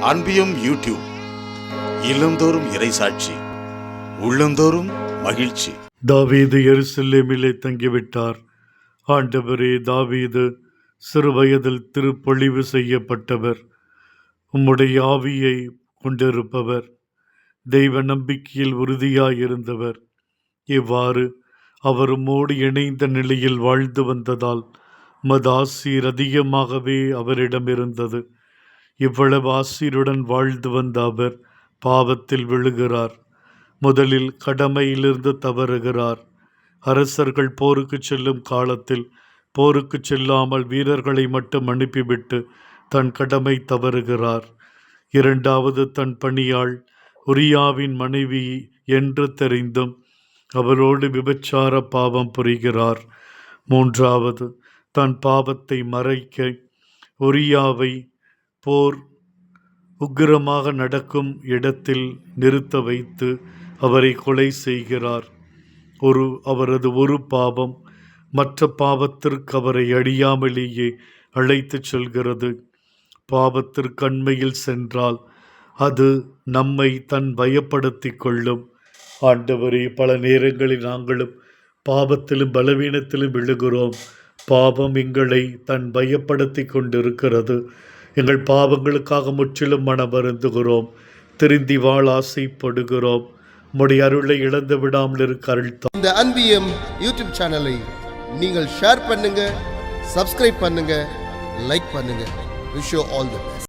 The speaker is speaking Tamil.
அன்பியும் யூடியூப். இல்லந்தோறும் இறைசாட்சி உள்ளந்தோறும் மகிழ்ச்சி. தாவீது எருசலேமிலே தங்கிவிட்டார். ஆண்டவரே தாவீது சிறு வயதில் திருப்பொழிவு செய்யப்பட்டவர். உம்முடைய ஆவியை கொண்டிருப்பவர். தெய்வ நம்பிக்கையில் உறுதியாயிருந்தவர். இவ்வாறு அவர் உம்மோடு இணைந்த நிலையில் வாழ்ந்து வந்ததால் மது ஆசீர் அதிகமாகவே அவரிடம் இருந்தது இவ்வளவு ஆசிரியருடன் வாழ்ந்து வந்த அவர் பாவத்தில் விழுகிறார். முதலில் கடமையிலிருந்து தவறுகிறார். அரசர்கள் போருக்கு செல்லும் காலத்தில் போருக்கு செல்லாமல் வீரர்களை மட்டும் அனுப்பிவிட்டு தன் கடமை தவறுகிறார். இரண்டாவது தன் பணியாள் உரியாவின் மனைவி என்று தெரிந்தும் அவரோடு விபச்சார பாவம் புரிகிறார். மூன்றாவது தன் பாவத்தை மறைக்க உரியாவை போர் உக்கிரமாக நடக்கும் இடத்தில் நிறுத்த வைத்து அவரை கொலை செய்கிறார். ஒரு அவரது ஒரு பாவம் மற்ற பாவத்திற்கு அவரை அழியாமலேயே அழைத்துச் செல்கிறது. பாவத்திற்கு அண்மையில் சென்றால் அது நம்மை தன் பயப்படுத்திக் கொள்ளும். ஆண்டவரே பல நேரங்களில் நாங்களும் பாவத்திலும் பலவீனத்திலும் விழுகிறோம். பாவம் எங்களை தன் பயப்படுத்தி கொண்டிருக்கிறது. எங்கள் பாவங்களுக்காக முற்றிலும் மனம் வருந்துகிறோம் திருந்தி வாழ ஆசைப்படுகிறோம். உம்முடைய அருளை இழந்து விடாமல் இருக்க அருள் இந்த அன்பியம் யூடியூப் சேனலை நீங்கள் ஷேர் பண்ணுங்க சப்ஸ்கிரைப் பண்ணுங்க லைக் பண்ணுங்க. Wish all the best